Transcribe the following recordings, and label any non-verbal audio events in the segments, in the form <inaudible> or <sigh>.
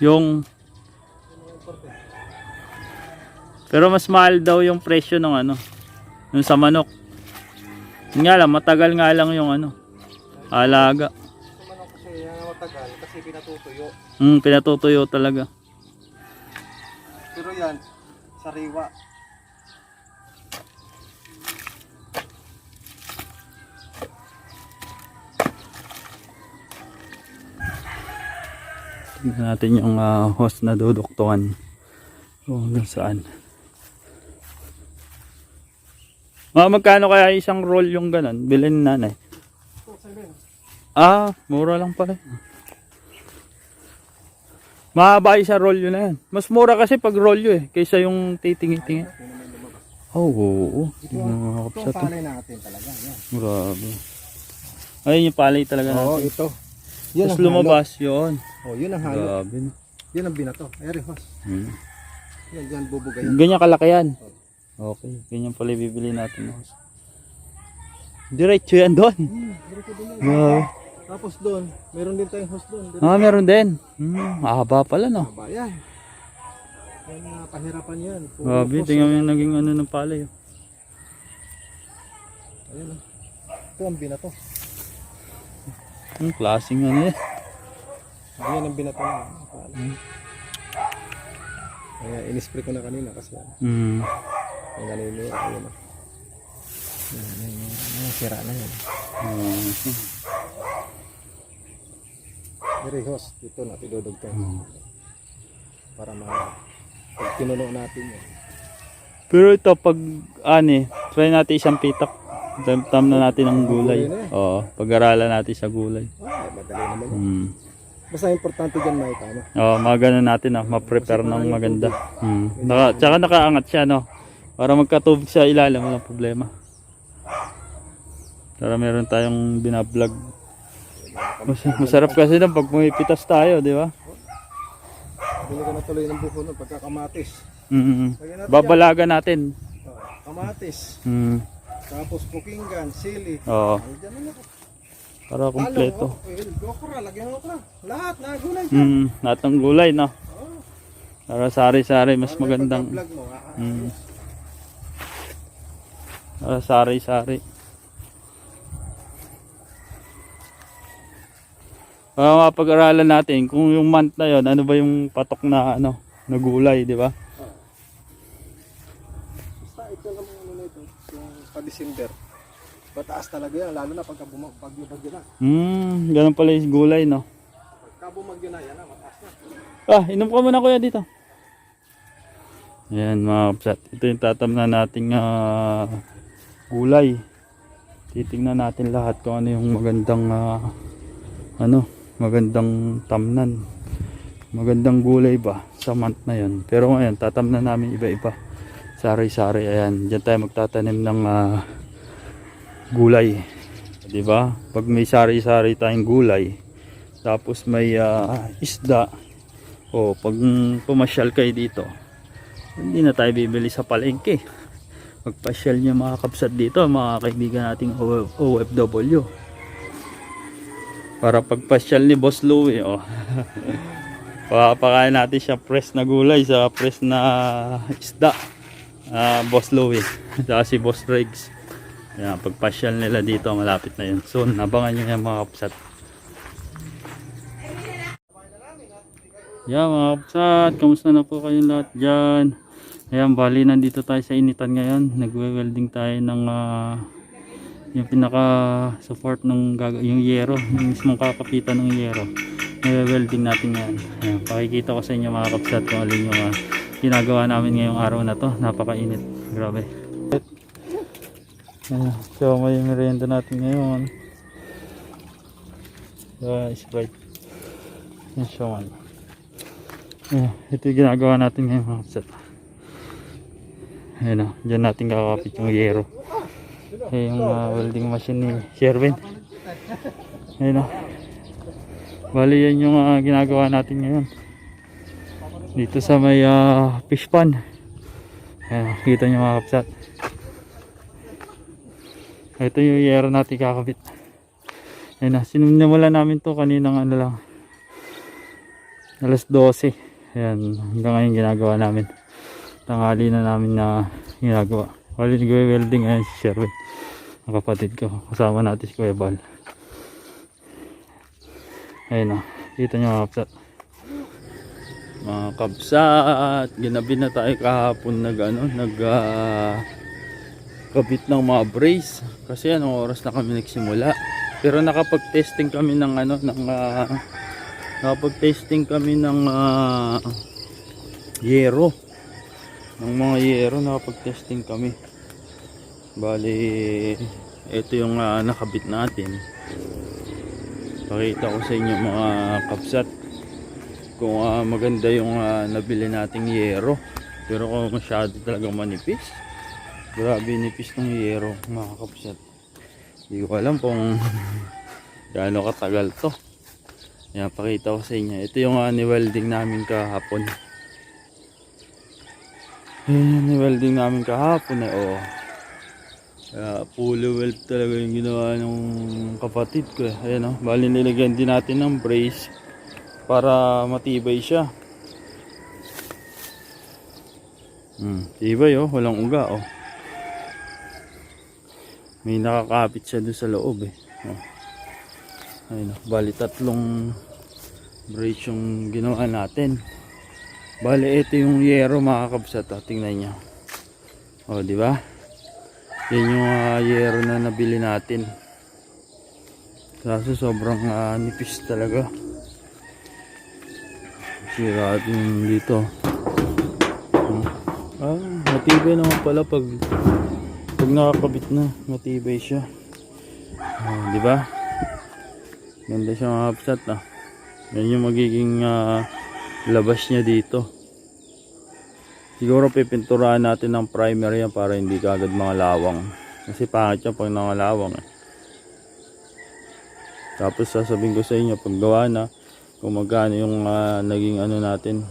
Yung Pero mas mahal daw yung presyo ng ano, yung sa manok. Yun nga lang, matagal nga lang yung ano, alaga. Sa manok kasi matagal kasi pinatutuyo. Hmm, pinatutuyo talaga. Pero yan, sariwa. Tingnan natin yung ah, host na duduktuan. O hanggang saan. Mga magkano kaya isang roll yung ganon? Bilhin ni nanay. Ah, mura lang pala. Mahaba isa roll yun na yan. Mas mura kasi pag roll yun eh. Kaysa yung titingi-tingi. Oh, oo, oo. Ito, ang palay natin talaga. Grabe. Ayun yung palay talaga Oo, natin. ito. Yan Tapos ang lumabas yun. halo. Oh, yun ang halo. Grabe. Yan ang binato. Ayun, host. Hmm. Yan, yan, bubuga yan. Ganyan kalaki yan. Okay. Ganyan pala bibili natin. Diretso yan doon. Hmm, diretso yan. Grabe. Tapos doon, meron din tayong host doon. Ah, meron din. Hmm, haba pala no. ba yan? Yan na pahirapan yan. Grabe, tingnan mo yung naging ano ng palay. oh. Ayun, oh. Ito ang binato. Ang klaseng ano yan. Yan ang binato na. Kaya inispray ko na kanina kasi ano, Hmm. naninira. Ayun na. Yan, yan, sira na yan. Hmm. Very host, dito natin dudugtong. Hmm. Para ma... Pag natin yan. Pero ito pag ani, try natin isang pitak. Tam, na natin ang gulay. Oo, pag-aralan natin sa gulay. Ah, madali naman. Hmm. Basta importante dyan may tama. Oo, mga ganun natin ah, ma-prepare ng maganda. Hmm. Naka, tsaka nakaangat siya no. Para magkatubig sa ilalim, walang problema. Para meron tayong binablog. Mas, masarap kasi na pag pumipitas tayo, di ba? Bili ko na tuloy ng buko nun pagkakamatis. Mm Lagyan natin Babalaga natin. kamatis. Mm. Tapos pukinggan, sili. Oo, Diyan na ako. para kumpleto. Oh, eh, okra, lagyan ng okra. Lahat na gulay dyan. Mm, lahat ng gulay, no? Oh, Para sari-sari, mas para magandang. mo, ah, Mm. Para sari-sari. Para mapag-aralan natin kung yung month na yon ano ba yung patok na ano, na gulay, di ba? Basta ito lang ang ano nito, yung pa-December. Mataas talaga yan, lalo na pagka buma- bagyo-bagyo na. Hmm, ganun pala yung gulay, no? Pagka bumagyo na, yan na, mataas na. Ah, inom ka muna kuya dito. Ayan mga kapsat. Ito yung tatamnan nating ah, gulay. Titingnan natin lahat kung ano yung magandang ah, ano, magandang tamnan. Magandang gulay ba sa month na yun. Pero ngayon, tatamnan namin iba-iba. Sari-sari. Ayan, dyan tayo magtatanim ng ah, gulay. 'Di ba? Pag may sari-sari tayong gulay, tapos may ah, isda, o pag pumasyal kayo dito, hindi na tayo bibili sa palengke. Pagpasyal nyo mga kapsat dito, mga kaibigan nating OFW. Para pagpasyal ni Boss Louie, oh. <laughs> Papakain natin siya press na gulay sa press na isda. Ah, Boss Louie. Saka si Boss Regs. Yan, pagpasyal nila dito, malapit na yun. Soon, abangan nyo yan mga kapsat. Yan mga kapsat, kamusta na po kayong lahat dyan? Ayan, bali nandito tayo sa initan ngayon. Nagwe-welding tayo ng ah, yung pinaka support ng yung yero, yung mismong kakapitan ng yero. Nagwe-welding natin ngayon. Ayan, pakikita ko sa inyo mga kapsat kung alin yung ah, ginagawa namin ngayong araw na to. Napakainit. Grabe. Ayan, so may merienda natin ngayon. Uh, Sprite. Yan siya man. Ayan, ito yung ginagawa natin ngayon mga kapsat. Ayan o, dyan natin kakapit yung yero. Ayan yung ah, welding machine ni Sherwin. Ayan o. Bali yan yung ah, ginagawa natin ngayon. Dito sa may ah, fish pan. Ayan, kita nyo mga kapsat. Ito yung yero natin kakabit. Ayan na, sinimula namin to kaninang ano lang. alas 12 ayan hanggang ngayon ginagawa namin tanghali na namin na ginagawa wali nagwe-welding ayan si Sherwin. Ang kapatid ko. Kasama natin si Kuya Bal. Ayun o kita nyo mga kapsat. Mga kapsat ginabi na tayo kahapon nag ano nag ah, kabit ng mga brace. Kasi anong oras na kami nagsimula. Pero nakapag-testing kami ng ano ng ah, nakapag-testing kami ng ah, yero ng mga yero nakapag-testing kami. Bali ito yung ah, nakabit natin. Pakita ko sa inyo mga kapsat kung ah, maganda yung ah, nabili nating yero. Pero kung masyado talagang manipis grabe nipis ng yero mga kapsat hindi ko alam kung <laughs> gaano katagal to. Yan pakita ko sa inyo. Ito yung uh, ni-welding namin kahapon yan ni-welding namin kahapon eh oh kaya fully weld talaga yung ginawa ng kapatid ko eh. Ayan oh, bali nilagyan din natin ng brace para matibay siya. Hmm, tibay oh, walang uga oh. May nakakapit siya doon sa loob eh. Oh. Ayun oh, bali tatlong brace yung ginawa natin. Bali ito yung yero mga kabsat oh, tingnan niyo. Oh, di ba? Yan yung uh, yero na nabili natin. Kaso sobrang ah, nipis talaga. Sira din dito. Hmm. Ah, matibay naman pala pag pag nakakabit na, matibay siya. Ah, di ba? Ganda siya mga upset ah. Yan yung magiging ah, labas niya dito. Siguro pipinturahan natin ng primer yan para hindi kagad mga lawang. Kasi pangit yan pag nangalawang eh. Tapos sasabihin ko sa inyo pag gawa na kung magkano yung ah, naging ano natin.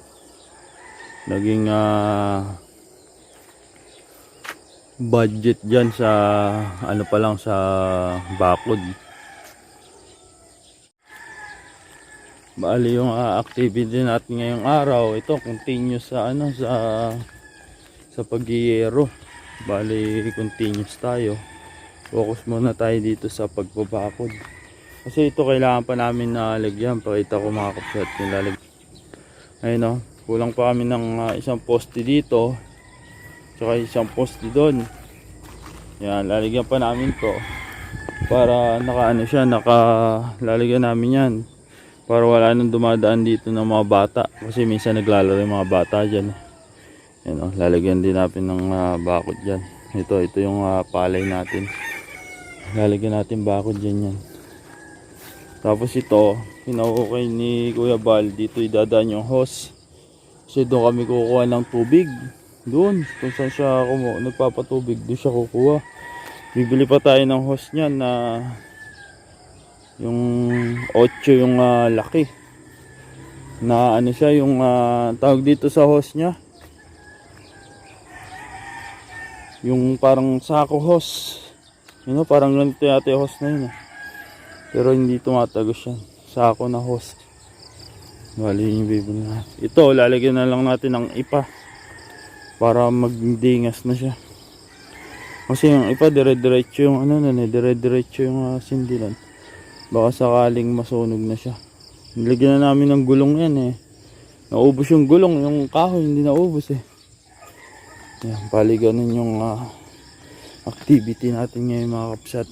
Naging ah, budget dyan sa ano pa lang sa bakod. Bali yung ah, activity natin ngayong araw, ito continuous sa ano sa sa pagyero. Bali continuous tayo. Focus muna tayo dito sa pagbabakod. Kasi ito kailangan pa namin na lagyan. Pakita ko mga kapsat lalag. Ayun o, kulang pa kami ng ah, isang poste dito. Tsaka isang poste doon. Yan, lalagyan pa namin to. Para naka ano siya, naka lalagyan namin yan para wala nang dumadaan dito ng mga bata. Kasi minsan naglalaro yung mga bata dyan yan o, lalagyan din natin ng ah, bakod dyan. Ito, ito yung ah, palay natin. Lalagyan natin bakod dyan yan. Tapos ito pinakukay ni Kuya Bal. Dito idadaan yung hose. Kasi doon kami kukuha ng tubig. Doon kung saan siya kumu nagpapatubig doon siya kukuha. Bibili pa tayo ng hose niyan na yung 8 yung ah, laki. Na ano siya yung ah, tawag dito sa hose niya. Yung parang sako hose. You know, parang ganito yata yung hose na yun eh. pero hindi tumatagos yan. Sako na hose. Bali yung bibili na ito lalagyan na lang natin ng ipa para magdingas na siya. Kasi yung ipa dire-diretso yung ano na dire-diretso yung uh, sindilan baka sakaling masunog na siya. Nilagyan na namin ng gulong yan eh. Naubos yung gulong yung kahoy hindi naubos eh. Yan bali ganun yung ah, activity natin ngayon mga kapsat.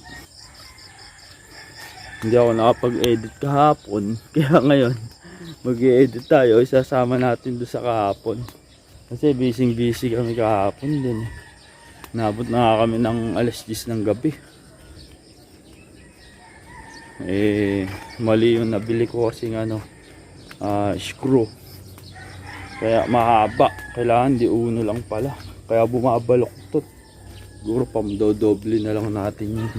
Hindi ako nakapag-edit kahapon <laughs> kaya ngayon mag-edit tayo. Isasama natin doon sa kahapon. Kasi busy busy kami kahapon din eh. Nabot na kami ng alas 10 ng gabi eh mali yung nabili ko kasi ano ah, screw. Kaya mahaba. Kailangan di uno lang pala. Kaya bumabalok to. Siguro pamdodoble na lang natin yun.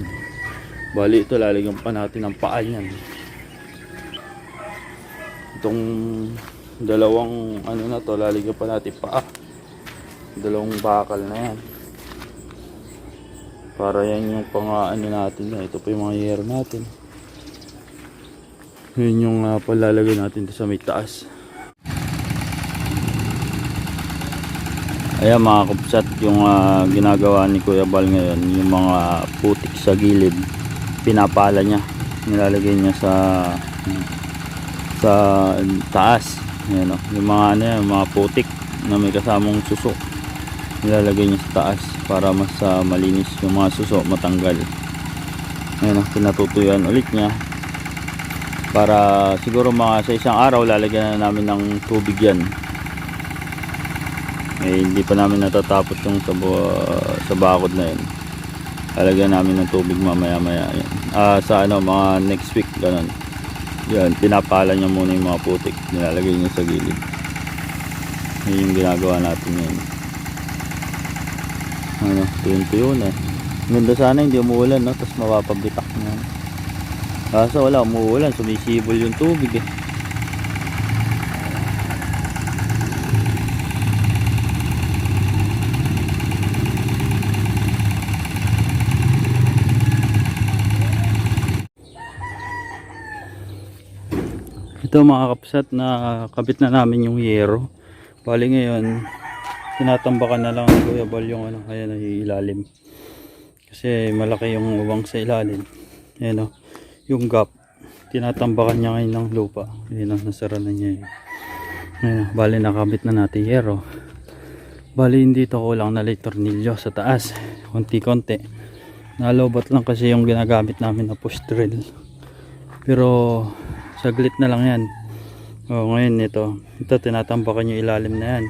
Bali ito lalagyan pa natin ng paa yan itong dalawang ano na to lalagyan pa natin paa. Dalawang bakal na yan. Para yan yung pang ano natin ito pa yung mga year natin yun yung ah, uh, palalagay natin sa may taas. Ayan mga kupsat yung uh, ginagawa ni Kuya Bal ngayon yung mga putik sa gilid pinapala niya. Nilalagay niya sa sa taas. Ayan, oh. yung mga ano yan, mga putik na may kasamang suso. Nilalagay niya sa taas para mas uh, malinis yung mga suso matanggal. Ayan oh, pinatutuyuan ulit niya. Para siguro mga sa isang araw lalagyan na namin ng tubig yan. Eh hindi pa namin natatapos yung sa, sa bakod na yun. Lalagyan namin ng tubig mamaya maya yan. Ah, sa ano mga next week ganun. Yan pinapala niya muna yung mga putik. Nilalagay niya sa gilid. Yun yung ginagawa natin ngayon. Ano tuyun tuyun eh ganda sana hindi umuulan no? Tapos mapapabitak na kaso wala umuulan sumisibol yung tubig eh Ito mga kapsat na kabit na namin yung yero. Bali ngayon, tinatambakan na lang ni Kuya yung ano, ayan ang ilalim. Kasi malaki yung uwang sa ilalim. Ayan o, yung gap. Tinatambakan niya ngayon ng lupa. Ayan o, nasara na niya yun. Ayan, o, bali nakabit na natin yero. Bali hindi to kulang na late tornilyo sa taas. Konti-konti. Nalobot lang kasi yung ginagamit namin na push drill. Pero saglit na lang yan o ngayon ito ito tinatambakan yung ilalim na yan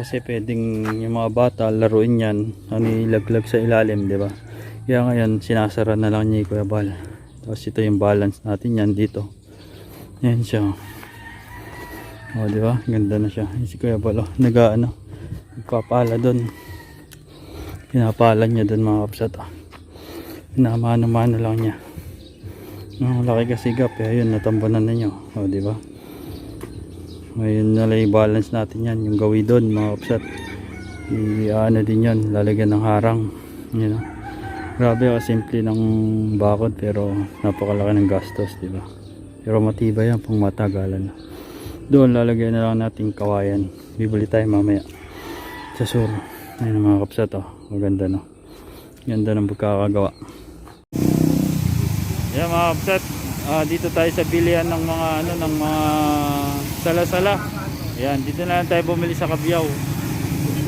kasi pwedeng yung mga bata laruin yan ano ilaglag sa ilalim di ba kaya ngayon sinasara na lang niya Kuya Bal tapos ito yung balance natin yan dito yan siya o di ba ganda na siya si Kuya Bal oh, naga ano nagpapala doon pinapala niya doon mga kapsat oh. pinamano-mano lang niya ang laki kasi gap eh. Ayun, natambanan na nyo. O, di ba? Ngayon na lang balance natin yan. Yung gawi doon, mga kapsat. I-ano din yan. Lalagyan ng harang. Yan o. Grabe o, simple ng bakod. Pero napakalaki ng gastos, di ba? Pero matibay yan pang matagalan. Doon, lalagyan na lang natin kawayan. Bibili tayo mamaya. Sa sur. Ayun mga kapsat o. Maganda no. Ganda ng pagkakagawa. Yan mga kapsat, ah, dito tayo sa bilihan ng mga ano ng mga sala-sala. Yan, dito na lang tayo bumili sa Kabyaw.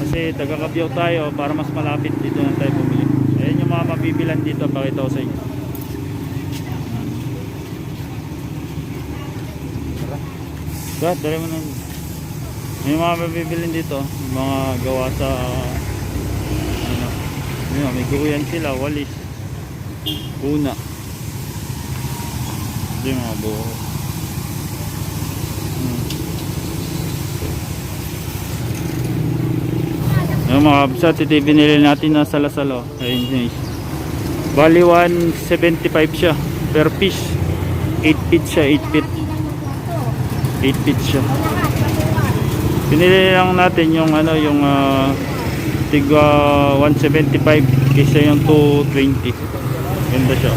Kasi taga Kabyaw tayo para mas malapit dito na tayo bumili. Mabibilan dito, pakita ko sa inyo. Tara, dali mo nun. May mga mabibilin dito, mga gawa sa ano, yun, may guyan sila, walis, una. Yung mga buho. Hmm. Yung mga kabsat, ito binili natin na salasalo. Ayun yun. Bali 175 siya per piece. 8 feet siya, 8 feet. 8 feet siya. Pinili lang natin yung ano, yung ah, tiga 175 kaysa yung 220. Ganda siya.